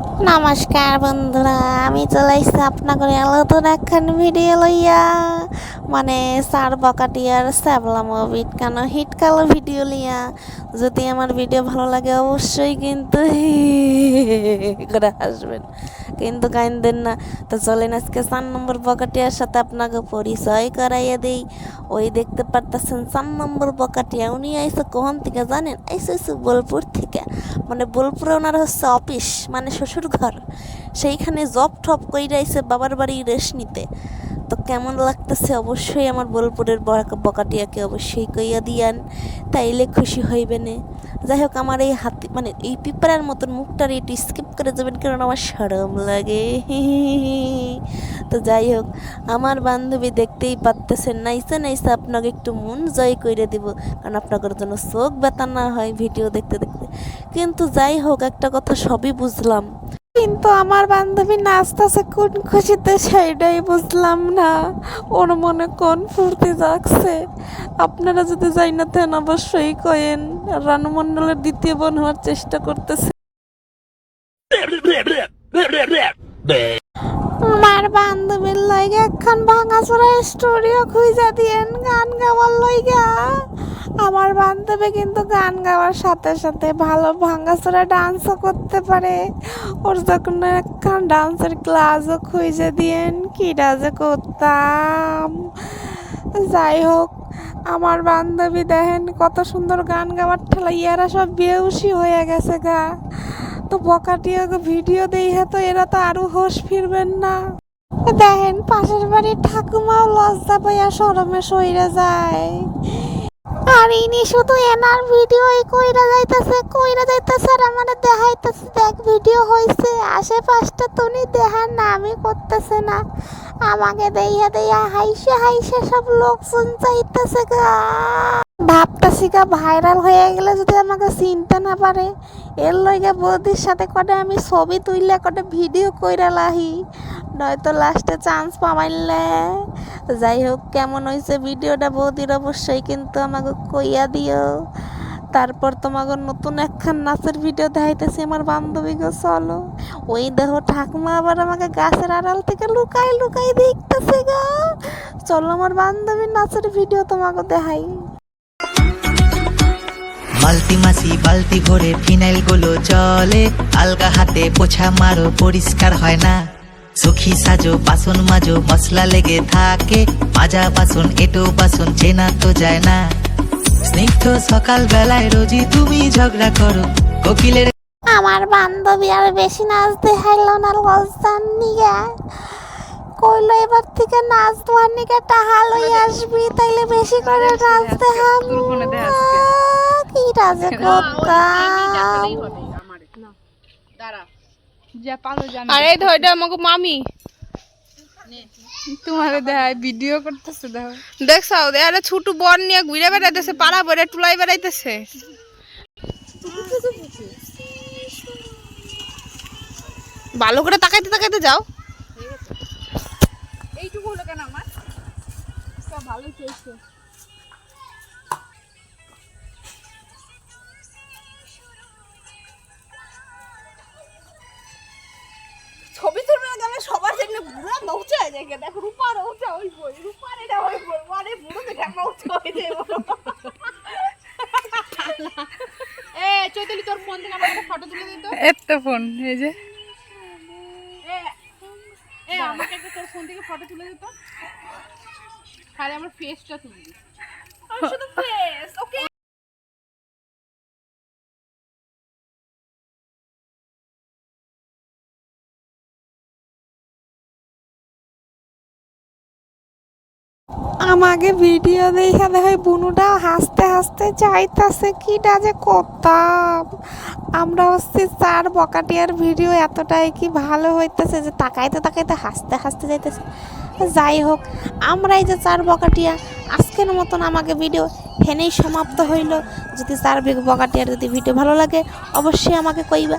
নমস্কার বন্ধুরা, আমি চলে এসেছি আপনাদের নতুন একখান ভিডিও লইয়া। মানে সার বকাটিয়ার স্যাবলা মুভি কেন হিট কালো ভিডিও লিয়া যদি আমার ভিডিও ভালো লাগে অবশ্যই কিন্তু করে হাসবেন কিন্তু কাইন্দেন না, তো চলেন আজকে চার নম্বর বকাটিয়ার সাথে আপনাকে পরিচয় করাইয়া দিই। ওই দেখতে পারতেছেন চার নম্বর বকাটিয়া, উনি আইসে কখন থেকে জানেন? আইসে বোলপুর থেকে। মানে বোলপুরে ওনার হচ্ছে অফিস মানে শ্বশুর ঘর সেইখানে জব টপ কইরা আইসে বাবার বাড়ি রেস্ট নিতে। তো কেমন লাগতেছে অবশ্যই আমার বোলপুরের বকা- বকাটিয়াকে অবশ্যই কইয়া দিয়ান, তাইলে খুশি হইবেনে যাই হোক আমার এই হাতি মানে এই পিঁপড়ার মতন মুখটার একটু স্কিপ করে যাবেন কারণ আমার সরম লাগে। তো যাই হোক আমার বান্ধবী দেখতেই পারতেছেন। নাইসে নাইসে, আপনাকে একটু মন জয় করে দিব, কারণ আপনাদের জন্য চোখ ব্যথা না হয় ভিডিও দেখতে দেখতে। কিন্তু যাই হোক একটা কথা সবই বুঝলাম। কিন্তু আমার বান্ধবী নাচতেছে, কোন খুশিতে সেইটাই বুঝলাম না। ওর মনে কোন ফুর্তি জাগছে? আপনারা যদি যাই না তেন অবশ্যই কয়েন। রানু মণ্ডলের দ্বিতীয় বোন হওয়ার চেষ্টা করতেছে। আমার বান্ধবীর লইগে এখন ভাঙাচোরা স্টুডিও খুঁজে দিয়েন, গান গাওয়ার লইগা। আমার বান্ধবী কিন্তু গান গাওয়ার সাথে সাথে ভালো ভাঙাচোরা ডান্সও করতে পারে। ওর যখন একখান ডান্সের ক্লাসও খুঁজে দিয়েন, কি ডান্সে করতাম? যাই হোক, আমার বান্ধবী দেখেন কত সুন্দর গান গাওয়ার ঠেলা, ইয়ারা সব বেউসি হয়ে গেছে গা। তো বকাটিয়া ভিডিও দেই তো, এরা তো আরও হোশ ফিরবেন না। দেখেন পাশের বাড়ির ঠাকুমাও লজ্জা পাইয়া সরমে সইরে যায়। আর ইনি শুধু এনার ভিডিও কইরা যাইতেছে কইরা যাইতেছে আর আমাদের দেখাইতেছে, দেখ ভিডিও হইছে, আশেপাশটা তুমি দেখার নামই করতেছে না। আমাকে দেইয়া দেইয়া হাইসে হাইসে সব লোকজন চাইতেছে গা। ভাবতাছি গা ভাইরাল হয়ে গেলে যদি আমাকে চিনতে না পারে, এর লইগে বৌদির সাথে কটে আমি ছবি তুইলে কটে ভিডিও কইরা লাহি, নয়তো লাস্টে চান্স যাই হোক, কেমন হয়েছে ভিডিওটা? বৌদির অবশ্যই কিন্তু আমাকে কইয়া দিও। তারপর তোমাকে নতুন একখান নাচের ভিডিও দেখাইতেছি, আমার বান্ধবী গো, চলো। ওই দেখো, ঠাকুমা আবার আমাকে গাছের আড়াল থেকে লুকাই লুকাই দেখতেছে গা। চলো, আমার বান্ধবীর নাচের ভিডিও তোমাকে দেখাই। বালতি মাসি বালতি ভরে ফিনাইলগুলো চলে আলগা হাতে পোছা মারো, পরিষ্কার হয় না। সুখী সাজো বাসন মাজো মশলা লেগে থাকে। মাজা বাসন এটো বাসন চেনা তো যায় না। স্নিগ্ধ সকাল বেলায় রোজই তুমি ঝগড়া করো। কোকিলের আমার বান্ধবী আর বেশি নাচ দেখাইলো না লজ্জার নিগে। কইলো এবার থেকে নাচ দেওয়ার নিগে টাহা লই আসবি তাইলে বেশি করে নাচ দেখাম কি নাচে করতাম আরে ধরটা আমাকে মামি। তোমার দেখায় ভিডিও করতেছে দেখো। দেখছ আরে ছোট বর নিয়ে ঘুরে বেড়াইতেছে পাড়া টুলাই বেড়াইতেছে। ভালো করে তাকাইতে তাকাইতে যাও। এইটুকু হলো কেন আমার? ভালো চলছে। সবার জন্য বুড়া মৌচা হয়ে যায় দেখো রূপার মৌচা ওই বই রূপার এটা ওই বই মানে বুড়ো দেখে মৌচা হয়ে যায়। এ চৈতালি তোর ফোন থেকে আমার ফটো তুলে দিত এত ফোন এই যে। এ আমাকে একটা তোর ফোন থেকে ফটো তুলে দিত খালি আমার ফেসটা তুলবি আমি শুধু ফেস আমাকে ভিডিও দেখে দেখে বুনুটা হাসতে হাসতে চাইতাছে, কিটা যে করতাম? আমরা হচ্ছে চার বকাটিয়ার ভিডিও এতটাই কি ভালো হইতেছে যে তাকাইতে তাকাইতে হাসতে হাসতে যাইতেছে। যাই হোক আমরা এই যে চার বকাটিয়া, আজকের মতন আমাকে ভিডিও হেনেই সমাপ্ত হইল। যদি চার বকাটিয়ার যদি ভিডিও ভালো লাগে, অবশ্যই আমাকে কইবা।